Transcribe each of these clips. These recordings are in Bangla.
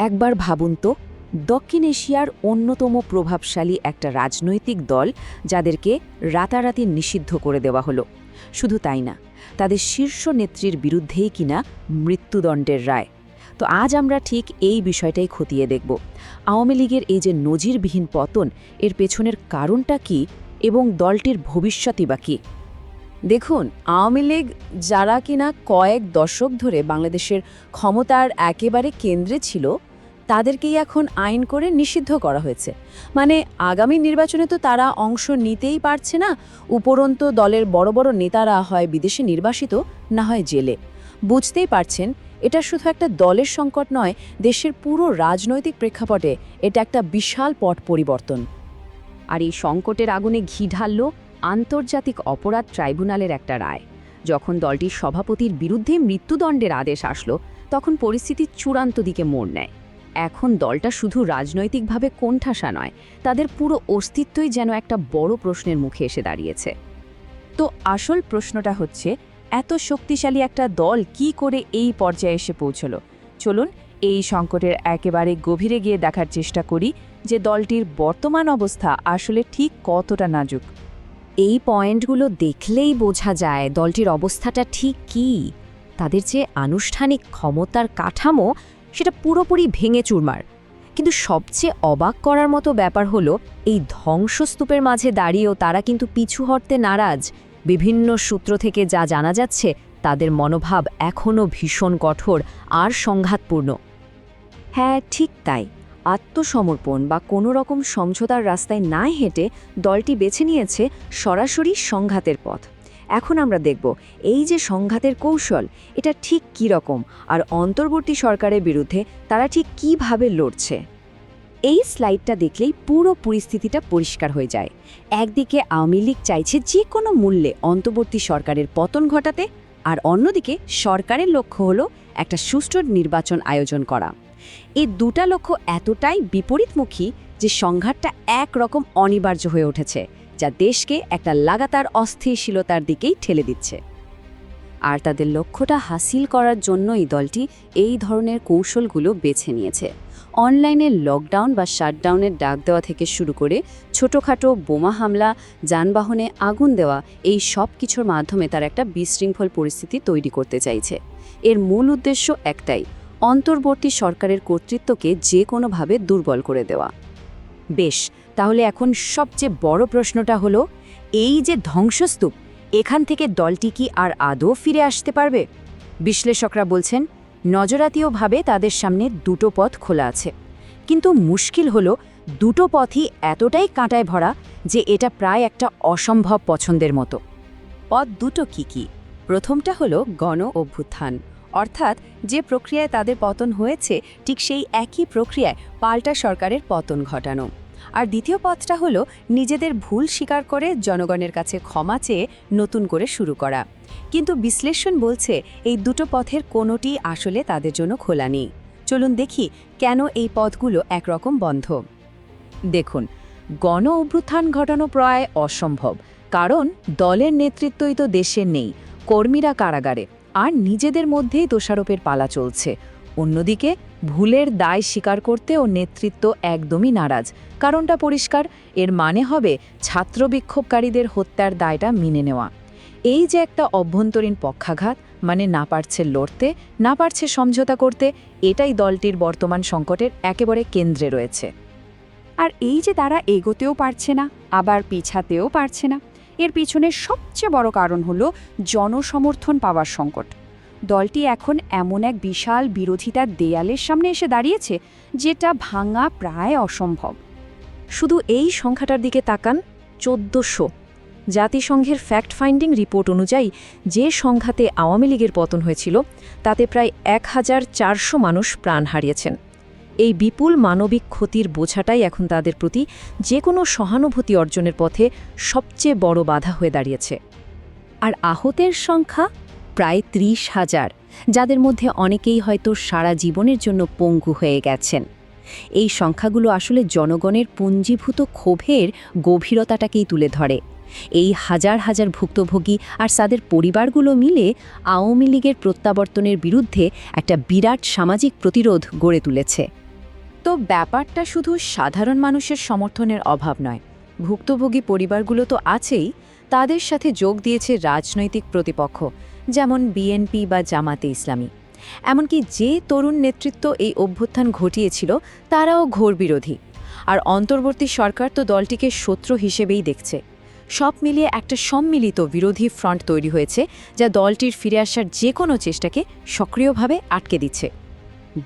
একবার ভাবুন তো, দক্ষিণ এশিয়ার অন্যতম প্রভাবশালী একটা রাজনৈতিক দল যাদেরকে রাতারাতি নিষিদ্ধ করে দেওয়া হলো। শুধু তাই না, তাদের শীর্ষ নেত্রীর বিরুদ্ধেই কিনা মৃত্যুদণ্ডের রায়। তো আজ আমরা ঠিক এই বিষয়টাই খতিয়ে দেখব। আওয়ামী লীগের এই যে নজিরবিহীন পতন, এর পেছনের কারণটা কি এবং দলটির ভবিষ্যতই বা কী? দেখুন, আওয়ামী লীগ যারা কিনা কয়েক দশক ধরে বাংলাদেশের ক্ষমতার একেবারে কেন্দ্রে ছিল তাদেরকেই এখন আইন করে নিষিদ্ধ করা হয়েছে। মানে আগামী নির্বাচনে তো তারা অংশ নিতেই পারছে না। উপরন্ত দলের বড় বড় নেতারা হয় বিদেশে নির্বাসিত, না হয় জেলে। বুঝতেই পারছেন, এটা শুধু একটা দলের সংকট নয়, দেশের পুরো রাজনৈতিক প্রেক্ষাপটে এটা একটা বিশাল পট পরিবর্তন। আর এই সংকটের আগুনে ঘি ঢালল আন্তর্জাতিক অপরাধ ট্রাইব্যুনালের একটা রায়। যখন দলটির সভাপতির বিরুদ্ধে মৃত্যুদণ্ডের আদেশ আসলো, তখন পরিস্থিতি চূড়ান্ত দিকে মোড় নেয়। এখন দলটা শুধু রাজনৈতিকভাবে কোণঠাসা নয়, তাদের পুরো অস্তিত্বই যেন একটা বড় প্রশ্নের মুখে এসে দাঁড়িয়েছে। তো আসল প্রশ্নটা হচ্ছে, এত শক্তিশালী একটা দল কি করে এই পর্যায়ে এসে পৌঁছল? চলুন এই সংকটের একেবারে গভীরে গিয়ে দেখার চেষ্টা করি যে দলটির বর্তমান অবস্থা আসলে ঠিক কতটা নাজুক। এই পয়েন্টগুলো দেখলেই বোঝা যায় দলটির অবস্থাটা ঠিক কী। তাদের যে আনুষ্ঠানিক ক্ষমতার কাঠামো সেটা পুরোপুরি ভেঙে চুরমার। কিন্তু সবচেয়ে অবাক করার মতো ব্যাপার হলো, এই ধ্বংসস্তূপের মাঝে দাঁড়িয়েও তারা কিন্তু পিছু হটতে নারাজ। বিভিন্ন সূত্র থেকে যা জানা যাচ্ছে, তাদের মনোভাব এখনও ভীষণ কঠোর আর সংঘাতপূর্ণ। হ্যাঁ ঠিক তাই। আত্মসমর্পণ বা কোনো রকম সমঝোতার রাস্তায় না হেঁটে দলটি বেছে নিয়েছে সরাসরি সংঘাতের পথ। এখন আমরা দেখব, এই যে সংঘাতের কৌশল, এটা ঠিক কী রকম? আর অন্তর্বর্তী সরকারের বিরুদ্ধে তারা ঠিক কীভাবে লড়ছে? এই স্লাইডটা দেখলেই পুরো পরিস্থিতিটা পরিষ্কার হয়ে যায়। একদিকে আওয়ামী লীগ চাইছে যে কোনো মূল্যে অন্তর্বর্তী সরকারের পতন ঘটাতে, আর অন্যদিকে সরকারের লক্ষ্য হলো একটা সুষ্ঠু নির্বাচন আয়োজন করা। এই দুটা লক্ষ্য এতটাই বিপরীতমুখী যে সংঘাতটা একরকম অনিবার্য হয়ে উঠেছে। যা দেশকে একটা লাগাতার অস্থিরশীলতার দিকেই ঠেলে দিচ্ছে। আর তাদের লক্ষ্যটা হাসিল করার জন্যই দলটি এই ধরনের কৌশলগুলো বেছে নিয়েছে। অনলাইনে লকডাউন বা শাটডাউনের ডাক দেওয়া থেকে শুরু করে ছোটোখাটো বোমা হামলা, যানবাহনে আগুন দেওয়া, এই সব কিছুর মাধ্যমে তার একটা বিশৃঙ্খল পরিস্থিতি তৈরি করতে চাইছে। এর মূল উদ্দেশ্য একটাই, অন্তর্বর্তী সরকারের কর্তৃত্বকে যে কোনোভাবে দুর্বল করে দেওয়া। বেশ তাহলে এখন সবচেয়ে বড় প্রশ্নটা হলো, এই যে ধ্বংসস্তূপ, এখান থেকে দলটি কি আর আদৌ ফিরে আসতে পারবে? বিশ্লেষকরা বলছেন, নজরাতীয়ভাবে তাদের সামনে দুটো পথ খোলা আছে। কিন্তু মুশকিল হলো, দুটো পথই এতটাই কাঁটায় ভরা যে এটা প্রায় একটা অসম্ভব পছন্দের মতো। পথ দুটো কি কি? প্রথমটা হলো গণ অভ্যুত্থান। অর্থাৎ যে প্রক্রিয়ায় তাদের পতন হয়েছে, ঠিক সেই একই প্রক্রিয়ায় পাল্টা সরকারের পতন ঘটানো। আর দ্বিতীয় পথটা হলো নিজেদের ভুল স্বীকার করে জনগণের কাছে ক্ষমা চেয়ে নতুন করে শুরু করা। কিন্তু বিশ্লেষণ বলছে এই দুটো পথের কোনোটি আসলে তাদের জন্য খোলা নেই। চলুন দেখি কেন এই পথগুলো একরকম বন্ধ। দেখুন, গণ অভ্যুত্থান ঘটানো প্রায় অসম্ভব, কারণ দলের নেতৃত্বই তো দেশের নেই, কর্মীরা কারাগারে, আর নিজেদের মধ্যেই দোষারোপের পালা চলছে। অন্যদিকে ভুলের দায় স্বীকার করতে ও নেতৃত্ব একদমই নারাজ। কারণটা পরিষ্কার, এর মানে হবে ছাত্র বিক্ষোভকারীদের হত্যার দায়টা মেনে নেওয়া। এই যে একটা অভ্যন্তরীণ পক্ষাঘাত মানে না পারছে লড়তে, না পারছে সমঝোতা করতে, এটাই দলটির বর্তমান সংকটের একেবারে কেন্দ্রে রয়েছে। আর এই যে তারা এগোতেও পারছে না, আবার পিছাতেও পারছে না, এর পিছনে সবচেয়ে বড় কারণ হলো জনসমর্থন পাওয়ার সংকট। দলটি এখন এমন এক বিশাল বিরোধিতার দেয়ালের সামনে এসে দাঁড়িয়েছে, যেটা ভাঙা প্রায় অসম্ভব। শুধু এই সংখ্যাটার দিকে তাকান, চোদ্দশো। জাতিসংঘের ফ্যাক্ট ফাইন্ডিং রিপোর্ট অনুযায়ী, যে সংঘাতে আওয়ামী লীগের পতন হয়েছিল, তাতে প্রায় এক হাজার চারশো মানুষ প্রাণ হারিয়েছেন। এই বিপুল মানবিক ক্ষতির বোঝাটাই এখন তাদের প্রতি যে কোনো সহানুভূতি অর্জনের পথে সবচেয়ে বড় বাধা হয়ে দাঁড়িয়েছে। আর আহতের সংখ্যা? প্রায় ত্রিশ হাজার, যাদের মধ্যে অনেকেই হয়তো সারা জীবনের জন্য পঙ্গু হয়ে গেছেন। এই সংখ্যাগুলো আসলে জনগণের পুঞ্জীভূত ক্ষোভের গভীরতাটাকেই তুলে ধরে। এই হাজার হাজার ভুক্তভোগী আর তাদের পরিবারগুলো মিলে আওয়ামী লীগের প্রত্যাবর্তনের বিরুদ্ধে একটা বিরাট সামাজিক প্রতিরোধ গড়ে তুলেছে। তো ব্যাপারটা শুধু সাধারণ মানুষের সমর্থনের অভাব নয়। ভুক্তভোগী পরিবারগুলো তো আছেই, তাদের সাথে যোগ দিয়েছে রাজনৈতিক প্রতিপক্ষ। যেমন বিএনপি বা জামাতে ইসলামী। এমনকি যে তরুণ নেতৃত্ব এই অভ্যুত্থান ঘটিয়েছিল, তারাও ঘোর বিরোধী। আর অন্তর্বর্তী সরকার তো দলটিকে শত্রু হিসেবেই দেখছে। সব মিলিয়ে একটা সম্মিলিত বিরোধী ফ্রন্ট তৈরি হয়েছে, যা দলটির ফিরে আসার যে কোনো চেষ্টাকে সক্রিয়ভাবে আটকে দিচ্ছে।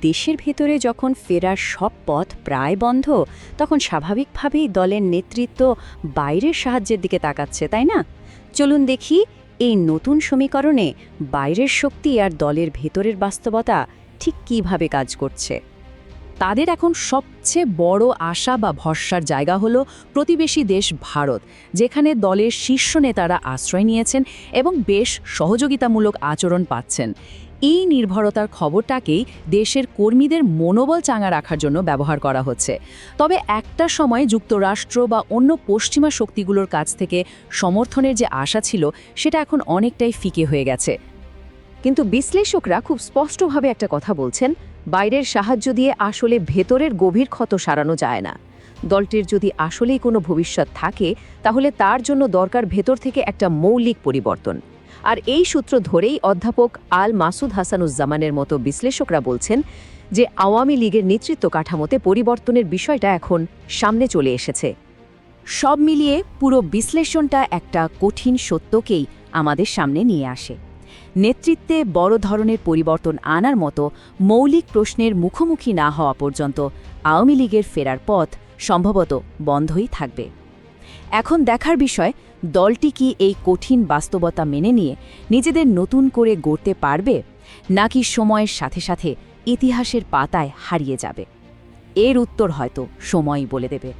দেশের ভেতরে যখন ফেরার সব পথ প্রায় বন্ধ, তখন স্বাভাবিকভাবেই দলের নেতৃত্ব বাইরের সাহায্যের দিকে তাকাচ্ছে, তাই না? চলুন দেখি এই নতুন সমীকরণে বাইরের শক্তি আর দলের ভেতরের বাস্তবতা ঠিক কীভাবে কাজ করছে? তাদের এখন সবচেয়ে বড় আশা বা ভরসার জায়গা হলো প্রতিবেশী দেশ ভারত, যেখানে দলের শীর্ষ নেতারা আশ্রয় নিয়েছেন এবং বেশ সহযোগিতামূলক আচরণ পাচ্ছেন। এই নির্ভরতার খবরটাকেই দেশের কর্মীদের মনোবল চাঙা রাখার জন্য ব্যবহার করা হচ্ছে। তবে একটা সময় যুক্তরাষ্ট্র বা অন্য পশ্চিমা শক্তিগুলোর কাছ থেকে সমর্থনের যে আশা ছিল, সেটা এখন অনেকটাই ফিকে হয়ে গেছে। কিন্তু বিশ্লেষকরা খুব স্পষ্টভাবে একটা কথা বলছেন বাইরের সাহায্য দিয়ে আসলে ভেতরের গভীর ক্ষত সারানো যায় না। দলটির যদি আসলেই কোনো ভবিষ্যৎ থাকে, তাহলে তার জন্য দরকার ভেতর থেকে একটা মৌলিক পরিবর্তন। আর এই সূত্র ধরেই অধ্যাপক আল মাসুদ হাসানুজ্জামানের মতো বিশ্লেষকরা বলছেন যে আওয়ামী লীগের নেতৃত্ব কাঠামোতে পরিবর্তনের বিষয়টা এখন সামনে চলে এসেছে। সব মিলিয়ে পুরো বিশ্লেষণটা একটা কঠিন সত্যকেই আমাদের সামনে নিয়ে আসে। নেতৃত্বে বড় ধরনের পরিবর্তন আনার মতো মৌলিক প্রশ্নের মুখোমুখি না হওয়া পর্যন্ত আওয়ামী লীগের ফেরার পথ সম্ভবত বন্ধই থাকবে। এখন দেখার বিষয়, দলটি কি এই কঠিন বাস্তবতা মেনে নিয়ে নিজেদের নতুন করে গড়তে পারবে, নাকি সময়ের সাথে সাথে ইতিহাসের পাতায় হারিয়ে যাবে? এর উত্তর হয়তো সময়ই বলে দেবে।